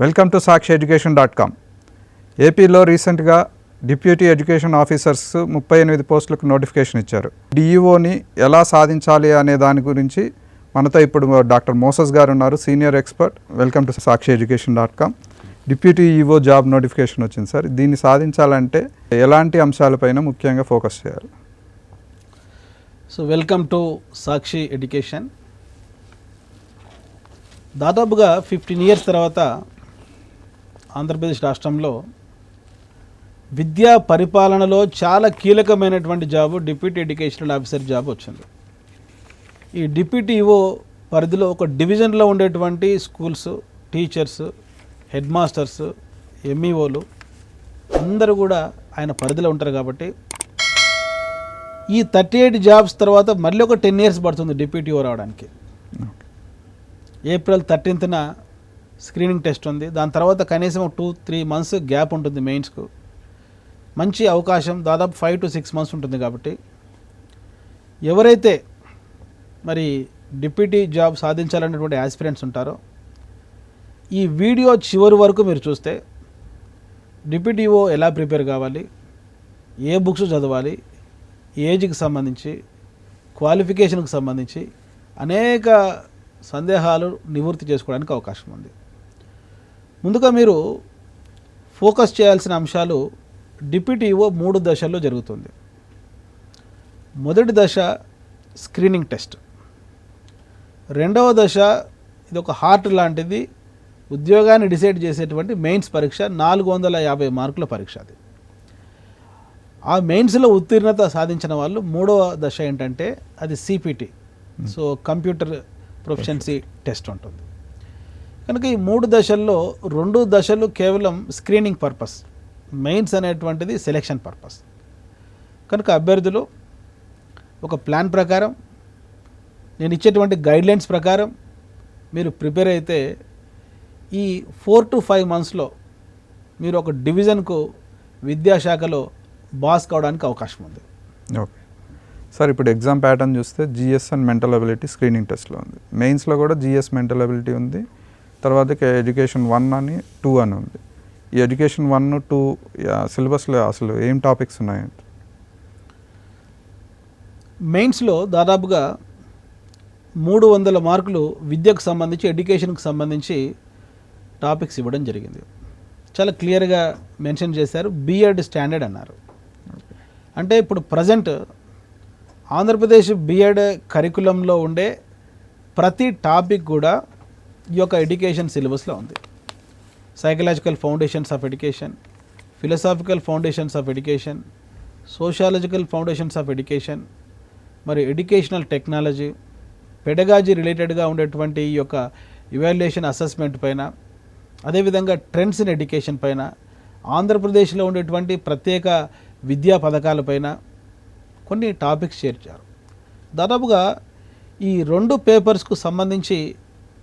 Welcome to Sakshi education dot com ఏపీలో రీసెంట్గా deputy education officers ముప్పై ఎనిమిది పోస్టులకు నోటిఫికేషన్ ఇచ్చారు. డిఈఓని ఎలా సాధించాలి అనే దాని గురించి మనతో ఇప్పుడు డాక్టర్ మోసస్ గారు ఉన్నారు senior expert welcome to Sakshi education dot com deputy EO job notification వచ్చింది సార్. దీన్ని సాధించాలంటే ఎలాంటి అంశాలపైన ముఖ్యంగా ఫోకస్ చేయాలి? So welcome to Sakshi education దాదాపుగా ఫిఫ్టీన్ ఇయర్స్ తర్వాత ఆంధ్రప్రదేశ్ రాష్ట్రంలో విద్యా పరిపాలనలో చాలా కీలకమైనటువంటి job deputy educational officer job వచ్చింది. ఈ డిప్యూటీ ఈఓ పరిధిలో ఒక డివిజన్లో ఉండేటువంటి స్కూల్స్ టీచర్స్ హెడ్ మాస్టర్స్ ఎంఈఓలు అందరూ కూడా ఆయన పరిధిలో ఉంటారు కాబట్టి ఈ థర్టీ ఎయిట్ జాబ్స్ తర్వాత మళ్ళీ ఒక టెన్ ఇయర్స్ పడుతుంది డిప్యూటీ ఓ రావడానికి. ఏప్రిల్ థర్టీన్త్న స్క్రీనింగ్ టెస్ట్ ఉంది. దాని తర్వాత కనీసం టూ త్రీ మంత్స్ గ్యాప్ ఉంటుంది మెయిన్స్కు మంచి అవకాశం దాదాపు ఫైవ్ టు సిక్స్ మంత్స్ ఉంటుంది కాబట్టి. ఎవరైతే మరి డిప్యూటీ జాబ్ సాధించాలనేటువంటి ఆస్పిరెంట్స్ ఉంటారో ఈ వీడియో చివరి వరకు మీరు చూస్తే డిప్యూటీఓ ఎలా ప్రిపేర్ కావాలి ఏ బుక్స్ చదవాలి ఏజ్కి సంబంధించి క్వాలిఫికేషన్కి సంబంధించి అనేక సందేహాలు నివృత్తి చేసుకోవడానికి అవకాశం ఉంది. ముందుగా మీరు ఫోకస్ చేయాల్సిన అంశాలు డిప్యూటీఓ మూడు దశల్లో జరుగుతుంది. మొదటి దశ స్క్రీనింగ్ టెస్ట్. రెండవ దశ ఇది ఒక హార్ట్ లాంటిది. ఉద్యోగాన్ని డిసైడ్ చేసేటువంటి మెయిన్స్ పరీక్ష నాలుగు వందల యాభై మార్కుల పరీక్ష అది. ఆ మెయిన్స్లో ఉత్తీర్ణత సాధించిన వాళ్ళు మూడవ దశ ఏంటంటే అది CPT. So computer proficiency test ఉంటుంది. కనుక ఈ మూడు దశల్లో రెండు దశలు కేవలం స్క్రీనింగ్ పర్పస్ మెయిన్స్ అనేటువంటిది సెలెక్షన్ పర్పస్ కనుక అభ్యర్థులు ఒక ప్లాన్ ప్రకారం నేను ఇచ్చేటువంటి గైడ్లైన్స్ ప్రకారం మీరు ప్రిపేర్ అయితే ఈ ఫోర్ టు ఫైవ్ మంత్స్లో మీరు ఒక డివిజన్కు విద్యాశాఖలో బాస్ కావడానికి అవకాశం ఉంది. ఓకే. సార్ ఇప్పుడు ఎగ్జామ్ ప్యాటర్న్ చూస్తే GS and mental ability screening టెస్ట్లో ఉంది. మెయిన్స్లో కూడా జిఎస్ మెంటల్ అబిలిటీ ఉంది. తర్వాత ఎడ్యుకేషన్ వన్ అని టూ అని ఉంది. ఈ ఎడ్యుకేషన్ వన్ టూ సిలబస్లో అసలు ఏం టాపిక్స్ ఉన్నాయి? మెయిన్స్లో దాదాపుగా మూడు వందల మార్కులు విద్యకు సంబంధించి ఎడ్యుకేషన్కి సంబంధించి టాపిక్స్ ఇవ్వడం జరిగింది. చాలా క్లియర్గా మెన్షన్ చేశారు. బీఎడ్ స్టాండర్డ్ అన్నారు. అంటే ఇప్పుడు ప్రజెంట్ ఆంధ్రప్రదేశ్ బీఎడ్ కరికులంలో ఉండే ప్రతి టాపిక్ కూడా ఈ యొక్క ఎడ్యుకేషన్ సిలబస్లో ఉంది. Psychological foundations of education philosophical foundations of education sociological foundations of education మరి ఎడ్యుకేషనల్ టెక్నాలజీ పెడగాజీ రిలేటెడ్గా ఉండేటువంటి ఈ యొక్క ఇవాల్యుయేషన్ అసెస్మెంట్ పైన అదేవిధంగా ట్రెండ్స్ ఇన్ ఎడ్యుకేషన్ పైన ఆంధ్రప్రదేశ్లో ఉండేటువంటి ప్రత్యేక విద్యా పథకాలపైన కొన్ని టాపిక్స్ చేర్చారు. దాదాపుగా ఈ రెండు పేపర్స్కు సంబంధించి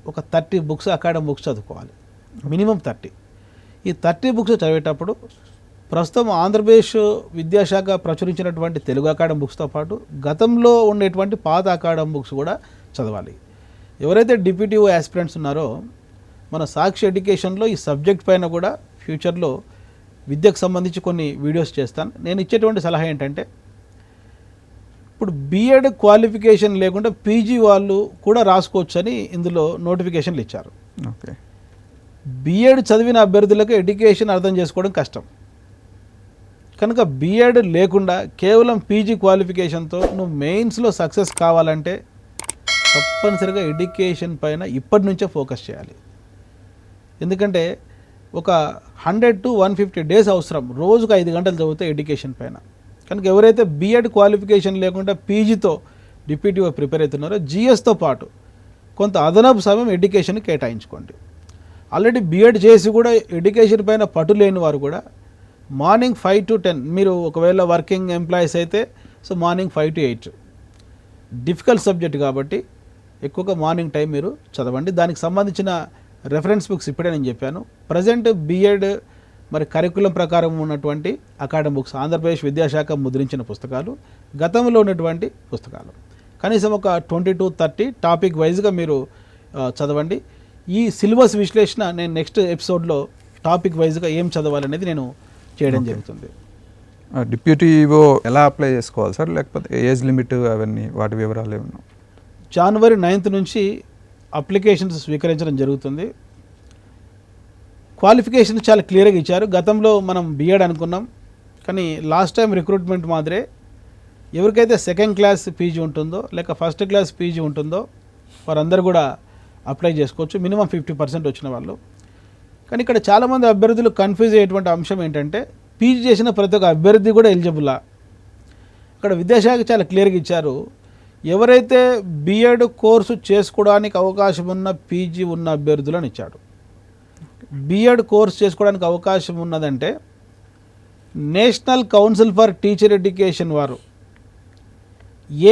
ఒక థర్టీ బుక్స్ అకాడమిక్ బుక్స్ చదువుకోవాలి. Minimum thirty. ఈ థర్టీ బుక్స్ చదివేటప్పుడు ప్రస్తుతం ఆంధ్రప్రదేశ్ విద్యాశాఖ ప్రచురించినటువంటి తెలుగు అకాడమిక్ బుక్స్తో పాటు గతంలో ఉండేటువంటి పాత అకాడమిక్ బుక్స్ కూడా చదవాలి. ఎవరైతే డిప్యూటీవ్ యాస్పిరెంట్స్ ఉన్నారో మన సాక్షి ఎడ్యుకేషన్లో ఈ సబ్జెక్ట్ పైన కూడా ఫ్యూచర్లో విద్యకు సంబంధించి కొన్ని వీడియోస్ చేస్తాను. నేను ఇచ్చేటువంటి సలహా ఏంటంటే ఇప్పుడు బీఎడ్ క్వాలిఫికేషన్ లేకుండా పీజీ వాళ్ళు కూడా రాసుకోవచ్చని ఇందులో నోటిఫికేషన్లు ఇచ్చారు. ఓకే. బీఎడ్ చదివిన అభ్యర్థులకు ఎడ్యుకేషన్ అర్థం చేసుకోవడం కష్టం. కనుక బీఎడ్ లేకుండా కేవలం పీజీ క్వాలిఫికేషన్తో నువ్వు మెయిన్స్లో సక్సెస్ కావాలంటే తప్పనిసరిగా ఎడ్యుకేషన్ పైన ఇప్పటి నుంచే ఫోకస్ చేయాలి. ఎందుకంటే ఒక hundred to one fifty days అవసరం. రోజుకు ఐదు గంటలు చదివితే ఎడ్యుకేషన్ పైన. కనుక ఎవరైతే బీఎడ్ క్వాలిఫికేషన్ లేకుండా పీజీతో డిప్యూటీగా ప్రిపేర్ అవుతున్నారో జిఎస్తో పాటు కొంత అదనపు సమయం ఎడ్యుకేషన్ కేటాయించుకోండి. ఆల్రెడీ బీఎడ్ చేసి కూడా ఎడ్యుకేషన్ పైన పట్టు లేని వారు కూడా మార్నింగ్ ఫైవ్ టు టెన్ మీరు ఒకవేళ వర్కింగ్ ఎంప్లాయీస్ అయితే so morning five to eight. Difficult subject కాబట్టి ఎక్కువగా మార్నింగ్ టైం మీరు చదవండి. దానికి సంబంధించిన రెఫరెన్స్ బుక్స్ ఇప్పుడే నేను చెప్పాను. ప్రజెంట్ బీఎడ్ మరి కరికులం ప్రకారం ఉన్నటువంటి అకాడమిక్ బుక్స్ ఆంధ్రప్రదేశ్ విద్యాశాఖ ముద్రించిన పుస్తకాలు గతంలో ఉన్నటువంటి పుస్తకాలు. కనీసం ఒక ట్వంటీ టు థర్టీ టాపిక్ వైజ్గా మీరు చదవండి. ఈ సిలబస్ విశ్లేషణ నేను నెక్స్ట్ ఎపిసోడ్లో టాపిక్ వైజ్గా ఏం చదవాలనేది నేను చేయడం జరుగుతుంది. డిప్యూటీ ఈవో ఎలా అప్లై చేసుకోవాలి సార్? లేకపోతే ఏజ్ లిమిట్ అవన్నీ వాటి వివరాలు ఏమన్నా? జనవరి నైన్త్ నుంచి అప్లికేషన్స్ స్వీకరించడం జరుగుతుంది. క్వాలిఫికేషన్ చాలా క్లియర్గా ఇచ్చారు. గతంలో మనం బిఎడ్ అనుకున్నాం. కానీ లాస్ట్ టైం రిక్రూట్మెంట్ మాదిరే ఎవరికైతే సెకండ్ క్లాస్ పీజీ ఉంటుందో లేక ఫస్ట్ క్లాస్ పీజీ ఉంటుందో వారందరూ కూడా అప్లై చేసుకోవచ్చు. మినిమం ఫిఫ్టీ పర్సెంట్ వచ్చిన వాళ్ళు. కానీ ఇక్కడ చాలామంది అభ్యర్థులు కన్ఫ్యూజ్ అయ్యేటువంటి అంశం ఏంటంటే పీజీ చేసిన ప్రతి ఒక్క అభ్యర్థి కూడా ఎలిజిబులా? ఇక్కడ విద్యాశాఖ చాలా క్లియర్గా ఇచ్చారు. ఎవరైతే బిఎడ్ కోర్సు చేసుకోవడానికి అవకాశం ఉన్న పీజీ ఉన్న అభ్యర్థులను ఇచ్చాడు. బీఎడ్ కోర్స్ చేసుకోవడానికి అవకాశం ఉన్నదంటే national council for teacher education వారు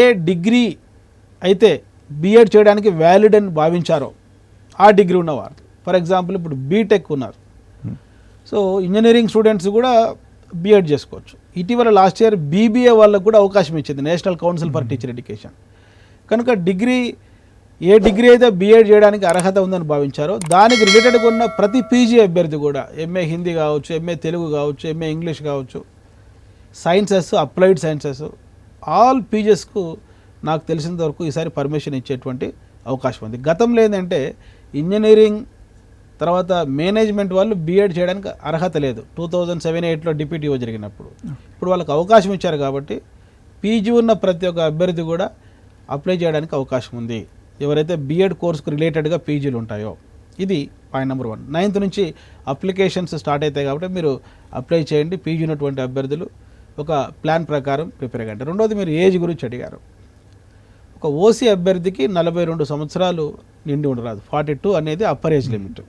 ఏ డిగ్రీ అయితే బీఎడ్ చేయడానికి వ్యాలిడ్ అని భావించారో ఆ డిగ్రీ ఉన్నవారు. ఫర్ ఎగ్జాంపుల్ ఇప్పుడు బీటెక్ ఉన్నారు. సో ఇంజనీరింగ్ స్టూడెంట్స్ కూడా బీఎడ్ చేసుకోవచ్చు. ఇటీవల లాస్ట్ ఇయర్ బీబీఏ వాళ్ళకు కూడా అవకాశం ఇచ్చింది national council for teacher education కనుక డిగ్రీ ఏ డిగ్రీ అయితే బీఎడ్ చేయడానికి అర్హత ఉందని భావించారో దానికి రిలేటెడ్గా ఉన్న ప్రతి పీజీ అభ్యర్థి కూడా ఎంఏ హిందీ కావచ్చు ఎంఏ తెలుగు కావచ్చు ఎంఏ ఇంగ్లీష్ కావచ్చు సైన్సెస్ అప్లైడ్ సైన్సెస్ ఆల్ పీజెస్కు నాకు తెలిసినంత వరకు ఈసారి పర్మిషన్ ఇచ్చేటువంటి అవకాశం ఉంది. గతంలో ఏంటంటే ఇంజనీరింగ్ తర్వాత మేనేజ్మెంట్ వాళ్ళు బీఎడ్ చేయడానికి అర్హత లేదు. టూ థౌజండ్ సెవెన్ ఎయిట్లో డిప్యూటీఓ జరిగినప్పుడు. ఇప్పుడు వాళ్ళకి అవకాశం ఇచ్చారు కాబట్టి పీజీ ఉన్న ప్రతి ఒక్క అభ్యర్థి కూడా అప్లై చేయడానికి అవకాశం ఉంది. ఎవరైతే బీఎడ్ కోర్సుకు రిలేటెడ్గా పీజీలు ఉంటాయో ఇది పాయింట్ నెంబర్ వన్. నైన్త్ నుంచి అప్లికేషన్స్ స్టార్ట్ అవుతాయి కాబట్టి మీరు అప్లై చేయండి. పీజీ ఉన్నటువంటి అభ్యర్థులు ఒక ప్లాన్ ప్రకారం ప్రిపేర్ అయ్యండి. రెండోది మీరు ఏజ్ గురించి అడిగారు. ఒక ఓసీ అభ్యర్థికి నలభై రెండు సంవత్సరాలు నిండి ఉండరాదు. ఫార్టీ టూ అనేది upper age limit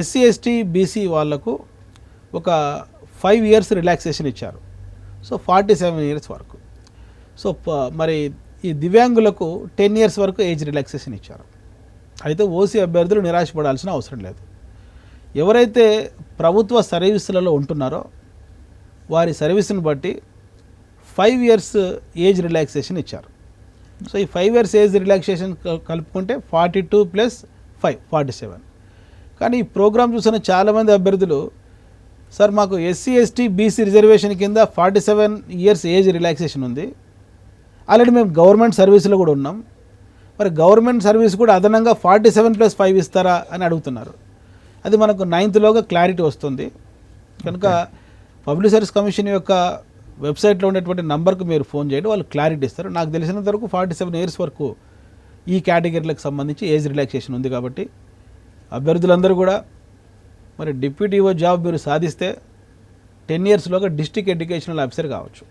SC ST BC వాళ్ళకు ఒక ఫైవ్ ఇయర్స్ రిలాక్సేషన్ ఇచ్చారు. సో ఫార్టీ సెవెన్ ఇయర్స్ వరకు. సో మరి ఈ దివ్యాంగులకు టెన్ ఇయర్స్ వరకు ఏజ్ రిలాక్సేషన్ ఇచ్చారు. అయితే ఓసీ అభ్యర్థులు నిరాశపడాల్సిన అవసరం లేదు. ఎవరైతే ప్రభుత్వ సర్వీసులలో ఉంటున్నారో వారి సర్వీస్ని బట్టి ఫైవ్ ఇయర్స్ ఏజ్ రిలాక్సేషన్ ఇచ్చారు. సో ఈ ఫైవ్ ఇయర్స్ ఏజ్ రిలాక్సేషన్ క- కలుపుకుంటే forty two plus five forty seven. కానీ ఈ ప్రోగ్రామ్ చూసిన చాలామంది అభ్యర్థులు సార్ మాకు ఎస్సీ ఎస్టీ బీసీ రిజర్వేషన్ కింద forty seven years age relaxation ఉంది. ఆల్రెడీ మేము గవర్నమెంట్ సర్వీస్లో కూడా ఉన్నాం. మరి గవర్నమెంట్ సర్వీస్ కూడా అదనంగా ఫార్టీ సెవెన్ ప్లస్ ఫైవ్ ఇస్తారా అని అడుగుతున్నారు. అది మనకు నైన్త్లోగా క్లారిటీ వస్తుంది. కనుక పబ్లిక్ సర్వీస్ కమిషన్ యొక్క వెబ్సైట్లో ఉండేటువంటి నంబర్కు మీరు ఫోన్ చేయండి. వాళ్ళు క్లారిటీ ఇస్తారు. నాకు తెలిసినంత వరకు ఫార్టీ సెవెన్ ఇయర్స్ వరకు ఈ కేటగిరీలకు సంబంధించి ఏజ్ రిలాక్సేషన్ ఉంది కాబట్టి అభ్యర్థులందరూ కూడా మరి డిప్యూటీఓ జాబ్ మీరు సాధిస్తే టెన్ ఇయర్స్లోగా డిస్ట్రిక్ట్ ఎడ్యుకేషనల్ ఆఫీసర్ కావచ్చు.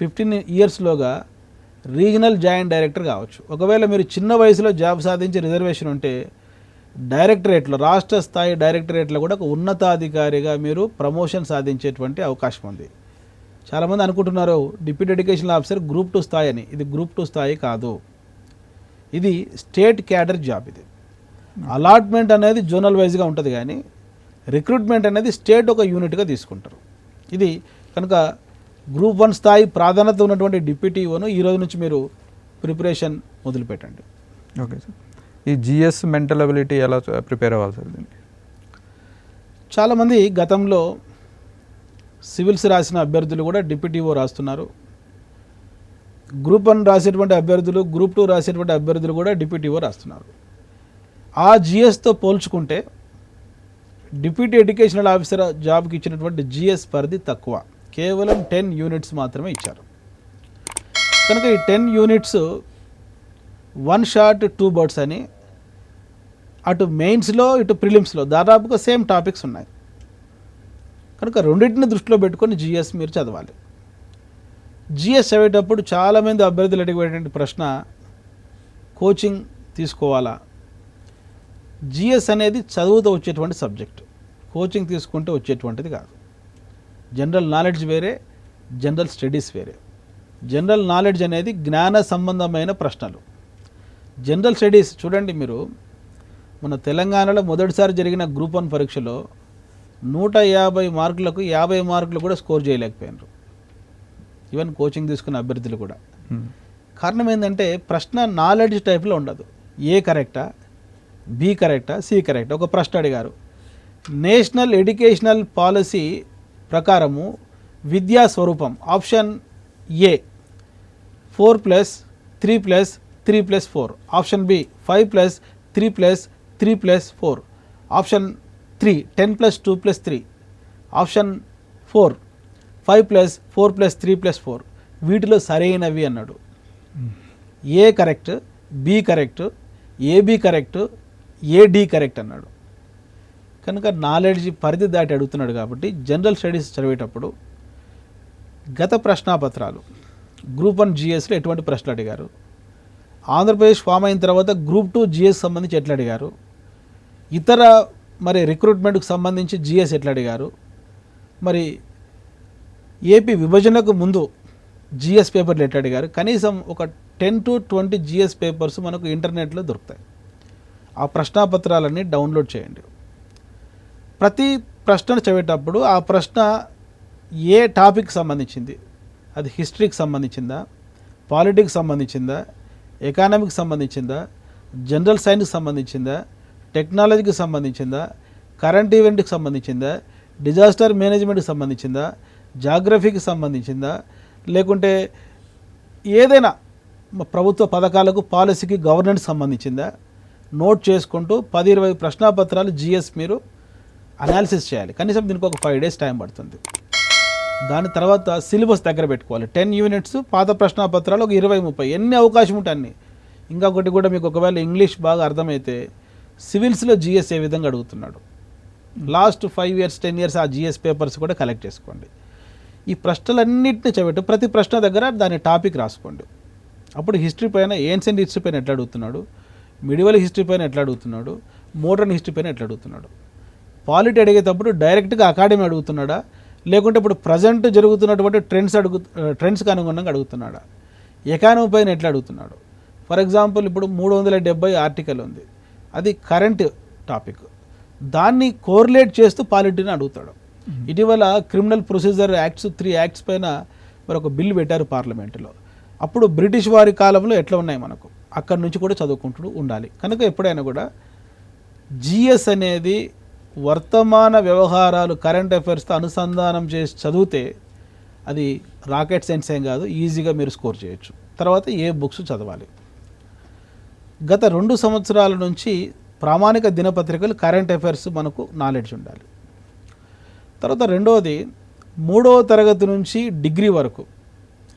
ఫిఫ్టీన్ ఇయర్స్లోగా రీజనల్ జాయింట్ డైరెక్టర్ కావచ్చు. ఒకవేళ మీరు చిన్న వయసులో జాబ్ సాధించి రిజర్వేషన్ ఉంటే డైరెక్టరేట్లో రాష్ట్ర స్థాయి డైరెక్టరేట్లో కూడా ఒక ఉన్నతాధికారిగా మీరు ప్రమోషన్ సాధించేటువంటి అవకాశం ఉంది. చాలామంది అనుకుంటున్నారు deputy education officer group two స్థాయి అని. ఇది గ్రూప్ టూ స్థాయి కాదు. ఇది స్టేట్ క్యాడర్ జాబ్ ఇది. అలాట్మెంట్ అనేది జోనల్ వైజ్గా ఉంటుంది కానీ రిక్రూట్మెంట్ అనేది స్టేట్ ఒక యూనిట్గా తీసుకుంటారు. ఇది కనుక గ్రూప్ వన్ స్థాయి ప్రాధాన్యత ఉన్నటువంటి డిప్యూటీఓను ఈ రోజు నుంచి మీరు ప్రిపరేషన్ మొదలుపెట్టండి. Okay sir. ఈ జిఎస్ మెంటల్ అబిలిటీ ఎలా ప్రిపేర్ అవ్వాలి సార్ దీనికి చాలామంది గతంలో సివిల్స్ రాసిన అభ్యర్థులు కూడా డిప్యూటీఓ రాస్తున్నారు. గ్రూప్ వన్ రాసేటువంటి అభ్యర్థులు గ్రూప్ టూ రాసేటువంటి అభ్యర్థులు కూడా డిప్యూటీఓ రాస్తున్నారు. ఆ జిఎస్తో పోల్చుకుంటే డిప్యూటీ ఎడ్యుకేషనల్ ఆఫీసర్ జాబ్కి ఇచ్చినటువంటి జిఎస్ పరిధి తక్కువ. కేవలం టెన్ యూనిట్స్ మాత్రమే ఇచ్చారు. కనుక ఈ ten units one shot two birds అని అటు మెయిన్స్లో ఇటు ప్రిలిమ్స్లో దాదాపుగా సేమ్ టాపిక్స్ ఉన్నాయి. కనుక రెండింటిని దృష్టిలో పెట్టుకొని జిఎస్ మీరు చదవాలి. జిఎస్ చదివేటప్పుడు చాలామంది అభ్యర్థులు అడిగేటువంటి ప్రశ్న కోచింగ్ తీసుకోవాలా? జిఎస్ అనేది చదువుతో వచ్చేటువంటి సబ్జెక్ట్. కోచింగ్ తీసుకుంటే వచ్చేటువంటిది కాదు. జనరల్ నాలెడ్జ్ వేరే జనరల్ స్టడీస్ వేరే. జనరల్ నాలెడ్జ్ అనేది జ్ఞాన సంబంధమైన ప్రశ్నలు. జనరల్ స్టడీస్ చూడండి మీరు మన తెలంగాణలో మొదటిసారి జరిగిన గ్రూప్ వన్ పరీక్షలో నూట యాభై మార్కులకు యాభై మార్కులు కూడా స్కోర్ చేయలేకపోయినారు. ఈవెన్ కోచింగ్ తీసుకున్న అభ్యర్థులు కూడా. కారణం ఏంటంటే ప్రశ్న నాలెడ్జ్ టైప్లో ఉండదు. ఏ కరెక్టా? బి కరెక్టా? C correct? ఒక ప్రశ్న అడిగారు. నేషనల్ ఎడ్యుకేషనల్ పాలసీ ప్రకారము విద్యా స్వరూపం. Option A four plus three plus three plus four. Option B five plus three plus three plus four. Option three ten plus two plus three. Option four five plus four plus three plus four. వీటిలో సరైనవి అన్నాడు. A correct B correct AB correct AD correct అన్నాడు. కనుక knowledge పరిధి దాటి అడుగుతున్నాడు కాబట్టి general studies చదివేటప్పుడు గత ప్రశ్నాపత్రాలు గ్రూప్ వన్ జిఎస్లో ఎటువంటి ప్రశ్నలు అడిగారు? ఆంధ్రప్రదేశ్ ఫామ్ అయిన తర్వాత గ్రూప్ టూ జిఎస్ సంబంధించి ఎట్లా అడిగారు? ఇతర మరి రిక్రూట్మెంట్కు సంబంధించి జిఎస్ ఎట్లా అడిగారు? మరి ఏపీ విభజనకు ముందు జిఎస్ పేపర్లు ఎట్లా అడిగారు? కనీసం ఒక ten to twenty GS papers మనకు ఇంటర్నెట్లో దొరుకుతాయి. ఆ ప్రశ్నాపత్రాలన్నీ డౌన్లోడ్ చేయండి. ప్రతి ప్రశ్న చదివేటప్పుడు ఆ ప్రశ్న ఏ టాపిక్ సంబంధించింది? అది హిస్టరీకి సంబంధించిందా? పాలిటిక్స్ సంబంధించిందా? ఎకానమీకి సంబంధించిందా? జనరల్ సైన్స్కి సంబంధించిందా? టెక్నాలజీకి సంబంధించిందా? కరెంట్ ఈవెంట్కి సంబంధించిందా? డిజాస్టర్ మేనేజ్మెంట్కి సంబంధించిందా? జాగ్రఫీకి సంబంధించిందా? లేకుంటే ఏదైనా ప్రభుత్వ పథకాలకు పాలసీకి గవర్నెన్స్ సంబంధించిందా? నోట్ చేసుకుంటూ పది ఇరవై ప్రశ్నాపత్రాలు జిఎస్ మీరు అనాలిసిస్ చేయాలి. కనీసం దీనికి ఒక ఫైవ్ డేస్ టైం పడుతుంది. దాని తర్వాత సిలబస్ దగ్గర పెట్టుకోవాలి. టెన్ యూనిట్స్ పాత ప్రశ్నాపత్రాలు ఒక ఇరవై ముప్పై ఎన్ని అవకాశం ఉంటాయి అన్ని. ఇంకా ఒకటి కూడా మీకు ఒకవేళ ఇంగ్లీష్ బాగా అర్థమైతే సివిల్స్లో జిఎస్ ఏ విధంగా అడుగుతున్నాడు? Last five years ten years ఆ జిఎస్ పేపర్స్ కూడా కలెక్ట్ చేసుకోండి. ఈ ప్రశ్నలన్నింటినీ చదివితే ప్రతి ప్రశ్న దగ్గర దాని టాపిక్ రాసుకోండి. అప్పుడు హిస్టరీ పైన ఏన్షియంట్ హిస్టరీ పైన ఎట్లా అడుగుతున్నాడు? మిడివల్ హిస్టరీ పైన ఎట్లా అడుగుతున్నాడు? మోడర్న్ హిస్టరీ పైన ఎట్లా అడుగుతున్నాడు? పాలిటీ అడిగేటప్పుడు డైరెక్ట్గా అకాడమీ అడుగుతున్నాడా? లేకుంటే ఇప్పుడు ప్రజెంట్ జరుగుతున్నటువంటి ట్రెండ్స్ అడుగు ట్రెండ్స్కి అనుగుణంగా అడుగుతున్నాడా? ఎకానమీ పైన ఎట్లా అడుగుతున్నాడు? ఫర్ ఎగ్జాంపుల్ ఇప్పుడు మూడు వందల డెబ్బై ఆర్టికల్ ఉంది. అది కరెంట్ టాపిక్. దాన్ని కోరిలేట్ చేస్తూ పాలిటీని అడుగుతాడు. ఇటీవల criminal procedure acts three acts పైన మరి ఒక బిల్ పెట్టారు పార్లమెంటులో. అప్పుడు బ్రిటిష్ వారి కాలంలో ఎట్లా ఉన్నాయి మనకు? అక్కడి నుంచి కూడా చదువుకుంటూ ఉండాలి. కనుక ఎప్పుడైనా కూడా జిఎస్ అనేది వర్తమాన వ్యవహారాలు కరెంట్ అఫైర్స్తో అనుసంధానం చేసి చదివితే అది రాకెట్ సైన్స్ ఏం కాదు ఈజీగా మీరు స్కోర్ చేయొచ్చు. తర్వాత ఏ బుక్స్ చదవాలి. గత రెండు సంవత్సరాల నుంచి ప్రామాణిక దినపత్రికలు కరెంట్ అఫైర్స్ మనకు నాలెడ్జ్ ఉండాలి. తర్వాత రెండవది మూడవ తరగతి నుంచి డిగ్రీ వరకు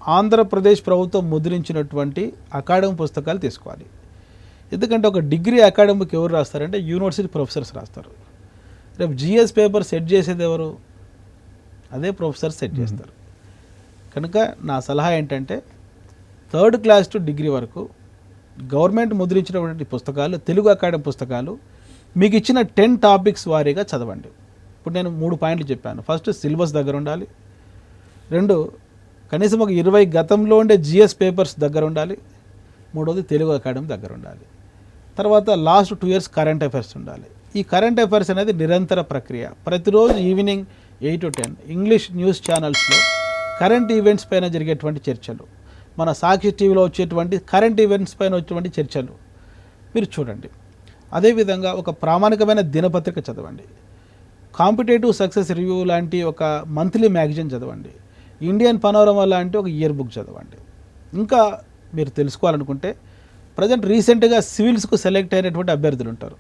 ఆంధ్రప్రదేశ్ ప్రభుత్వం ముద్రించినటువంటి అకాడమిక్ పుస్తకాలు తీసుకోవాలి. ఎందుకంటే ఒక డిగ్రీ అకాడమిక్ ఎవరు రాస్తారంటే యూనివర్సిటీ ప్రొఫెసర్స్ రాస్తారు. రేపు జిఎస్ పేపర్ సెట్ చేసేది ఎవరు? అదే ప్రొఫెసర్ సెట్ చేస్తారు. కనుక నా సలహా ఏంటంటే థర్డ్ క్లాస్ టు డిగ్రీ వరకు గవర్నమెంట్ ముద్రించినటువంటి పుస్తకాలు తెలుగు అకాడమీ పుస్తకాలు మీకు ఇచ్చిన టెన్ టాపిక్స్ వారీగా చదవండి. ఇప్పుడు నేను మూడు పాయింట్లు చెప్పాను. ఫస్ట్ సిలబస్ దగ్గర ఉండాలి. రెండు కనీసం ఒక ఇరవై గతంలో ఉండే జిఎస్ పేపర్స్ దగ్గర ఉండాలి. మూడోది తెలుగు అకాడమీ దగ్గర ఉండాలి. తర్వాత last two years current affairs ఉండాలి. ఈ కరెంట్ అఫైర్స్ అనేది నిరంతర ప్రక్రియ. ప్రతిరోజు evening eight to ten English news ఛానల్స్లో కరెంట్ ఈవెంట్స్ పైన జరిగేటువంటి చర్చలు. మన సాక్షి టీవీలో వచ్చేటువంటి కరెంట్ ఈవెంట్స్ పైన వచ్చేటువంటి చర్చలు. మీరు చూడండి. అదేవిధంగా ఒక ప్రామాణికమైన దినపత్రిక చదవండి. కాంపిటేటివ్ సక్సెస్ రివ్యూ లాంటి ఒక మంత్లీ మ్యాగజైన్ చదవండి. ఇండియన్ పనోరమా లాంటి ఒక ఇయర్ బుక్ చదవండి. ఇంకా మీరు తెలుసుకోవాలనుకుంటే ప్రజెంట్ రీసెంట్గా సివిల్స్కు సెలెక్ట్ అయినటువంటి అభ్యర్థులు ఉంటారు.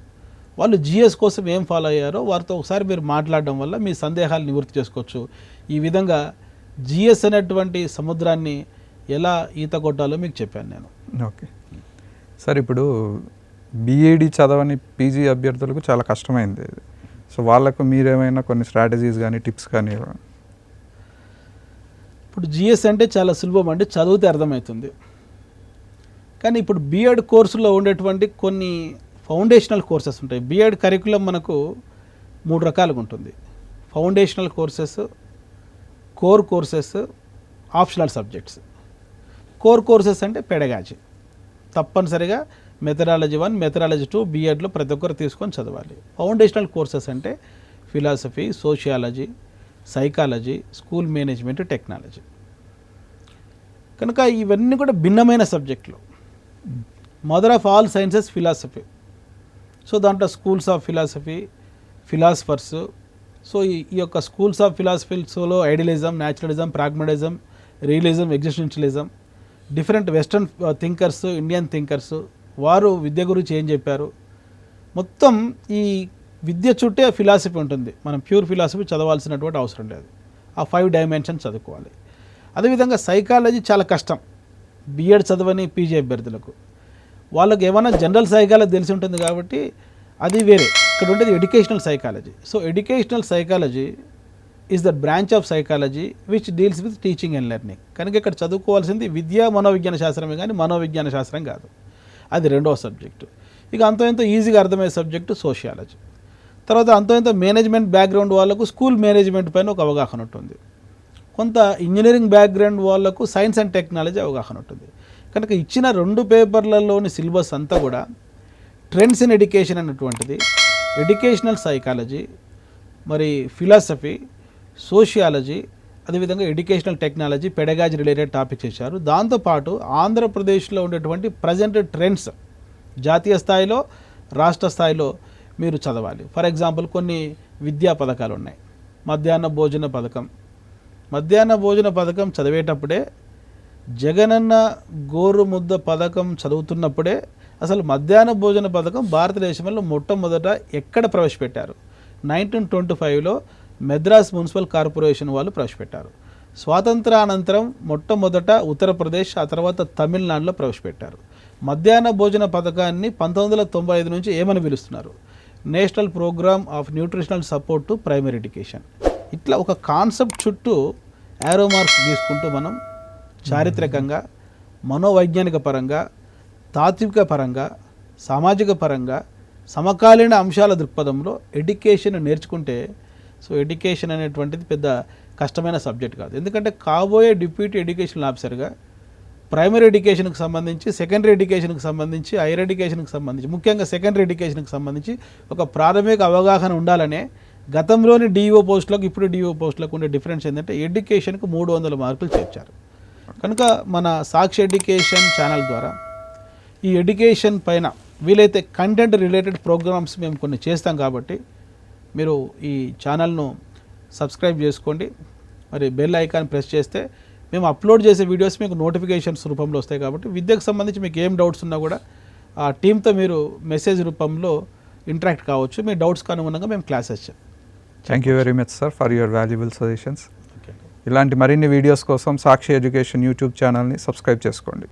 వాళ్ళు జిఎస్ కోసం ఏం ఫాలో అయ్యారో వారితో ఒకసారి మీరు మాట్లాడడం వల్ల మీ సందేహాలు నివృత్తి చేసుకోవచ్చు. ఈ విధంగా జిఎస్ అనేటువంటి సముద్రాన్ని ఎలా ఈత కొట్టాలో మీకు చెప్పాను నేను. ఓకే. సార్ ఇప్పుడు బీఈడి చదవని పీజీ అభ్యర్థులకు చాలా కష్టమైంది సో వాళ్ళకు మీరేమైనా కొన్ని స్ట్రాటజీస్ కానీ టిప్స్ కానీ ఇప్పుడు జిఎస్ అంటే చాలా సులభం అండి. చదివితే అర్థమవుతుంది. కానీ ఇప్పుడు బీఎడ్ కోర్సులో ఉండేటువంటి కొన్ని ఫౌండేషనల్ కోర్సెస్ ఉంటాయి. బీఎడ్ కరికులం మనకు మూడు రకాలుగా ఉంటుంది. Foundational courses core courses optional subjects. Core courses అంటే పెడగాజీ తప్పనిసరిగా మెథడాలజీ వన్ మెథడాలజీ టూ బీఎడ్లో ప్రతి ఒక్కరు తీసుకొని చదవాలి. ఫౌండేషనల్ కోర్సెస్ అంటే philosophy sociology psychology school management technology. కనుక ఇవన్నీ కూడా భిన్నమైన సబ్జెక్టులు. Mother of all sciences philosophy so దాంట్లో schools of philosophy philosophers so ఈ ఈ యొక్క schools of ఫిలాసఫీస్లో idealism naturalism pragmatism realism existentialism different western thinkers Indian thinkers వారు విద్య గురించి ఏం చెప్పారు? మొత్తం ఈ విద్య చుట్టే ఫిలాసఫీ ఉంటుంది. మనం ప్యూర్ ఫిలాసఫీ చదవాల్సినటువంటి అవసరం లేదు. ఆ ఫైవ్ డైమెన్షన్ చదువుకోవాలి. అదేవిధంగా సైకాలజీ చాలా కష్టం. బిఎడ్ చదవని పీజీ అభ్యర్థులకు. వాళ్ళకి ఏమైనా జనరల్ సైకాలజీ తెలిసి ఉంటుంది కాబట్టి అది వేరే. ఇక్కడ ఉండేది educational psychology so educational psychology is the branch of psychology which deals with teaching and learning కనుక ఇక్కడ చదువుకోవాల్సింది విద్యా మనోవిజ్ఞాన శాస్త్రమే కానీ మనోవిజ్ఞాన శాస్త్రం కాదు. అది రెండవ సబ్జెక్టు ఇక అంతో ఎంతో ఈజీగా అర్థమయ్యే సబ్జెక్టు సోషియాలజీ తర్వాత అంతో ఎంతో మేనేజ్మెంట్ బ్యాక్గ్రౌండ్ వాళ్ళకు స్కూల్ మేనేజ్మెంట్ పైన ఒక అవగాహన ఉంటుంది కొంత ఇంజనీరింగ్ బ్యాక్గ్రౌండ్ వాళ్ళకు సైన్స్ అండ్ టెక్నాలజీ అవగాహన ఉంటుంది. కనుక ఇచ్చిన రెండు పేపర్లలోని సిలబస్ అంతా కూడా ట్రెండ్స్ ఇన్ ఎడ్యుకేషన్ అనేటువంటిది ఎడ్యుకేషనల్ సైకాలజీ మరి ఫిలాసఫీ సోషియాలజీ అదేవిధంగా educational technology pedagogy related topics ఇచ్చారు దాంతోపాటు ఆంధ్రప్రదేశ్లో ఉండేటువంటి ప్రజెంట్ ట్రెండ్స్ జాతీయ స్థాయిలో రాష్ట్ర స్థాయిలో మీరు చదవాలి. ఫర్ ఎగ్జాంపుల్ కొన్ని విద్యా పథకాలు ఉన్నాయి. మధ్యాహ్న భోజన పథకం మధ్యాహ్న భోజన పథకం చదివేటప్పుడే జగనన్న గోరు ముద్ద పథకం చదువుతున్నప్పుడే అసలు మధ్యాహ్న భోజన పథకం భారతదేశంలో మొట్టమొదట ఎక్కడ ప్రవేశపెట్టారు? నైన్టీన్ ట్వంటీ ఫైవ్లో మెద్రాస్ మున్సిపల్ కార్పొరేషన్ వాళ్ళు ప్రవేశపెట్టారు. స్వాతంత్రానంతరం మొట్టమొదట ఉత్తరప్రదేశ్ ఆ తర్వాత తమిళనాడులో ప్రవేశపెట్టారు. మధ్యాహ్న భోజన పథకాన్ని పంతొమ్మిది వందల తొంభై ఐదు నుంచి ఏమని పిలుస్తున్నారు? National programme of nutritional support to primary education. ఇట్లా ఒక కాన్సెప్ట్ చుట్టూ యారో మార్క్స్ గీసుకుంటూ మనం చారిత్రకంగా మనోవైజ్ఞానిక పరంగా తాత్విక పరంగా సామాజిక పరంగా సమకాలీన అంశాల దృక్పథంలో ఎడ్యుకేషన్ నేర్చుకుంటే సో ఎడ్యుకేషన్ అనేటువంటిది పెద్ద కష్టమైన సబ్జెక్ట్ కాదు. ఎందుకంటే కాబోయే డిప్యూటీ ఎడ్యుకేషన్ ఆఫీసర్గా ప్రైమరీ ఎడ్యుకేషన్కి సంబంధించి సెకండరీ ఎడ్యుకేషన్కి సంబంధించి హైయర్ ఎడ్యుకేషన్కి సంబంధించి ముఖ్యంగా సెకండరీ ఎడ్యుకేషన్కి సంబంధించి ఒక ప్రాథమిక అవగాహన ఉండాలనే గతంలోని డిఓ పోస్టులకు ఇప్పుడు డిఓ పోస్టులకు ఉండే డిఫరెన్స్ ఏంటంటే ఎడ్యుకేషన్కు మూడు వందల మార్కులు చేర్చారు. కనుక మన సాక్షి ఎడ్యుకేషన్ ఛానల్ ద్వారా ఈ ఎడ్యుకేషన్ పైన వీలైతే కంటెంట్ రిలేటెడ్ ప్రోగ్రామ్స్ మేము కొన్ని చేస్తాం కాబట్టి మీరు ఈ ఛానల్ను సబ్స్క్రైబ్ చేసుకోండి. మరి బెల్ ఐకాన్ ప్రెస్ చేస్తే మేము అప్లోడ్ చేసే వీడియోస్ మీకు నోటిఫికేషన్స్ రూపంలో వస్తాయి కాబట్టి విద్యకు సంబంధించి మీకు ఏం డౌట్స్ ఉన్నా కూడా ఆ టీంతో మీరు మెసేజ్ రూపంలో ఇంటరాక్ట్ కావచ్చు. మీ డౌట్స్కి అనుగుణంగా మేము classes thank you very much sir for your valuable suggestions ఇలాంటి మరిన్ని వీడియోస్ కోసం సాక్షి ఎడ్యుకేషన్ యూట్యూబ్ ఛానల్ని సబ్స్క్రైబ్ చేసుకోండి.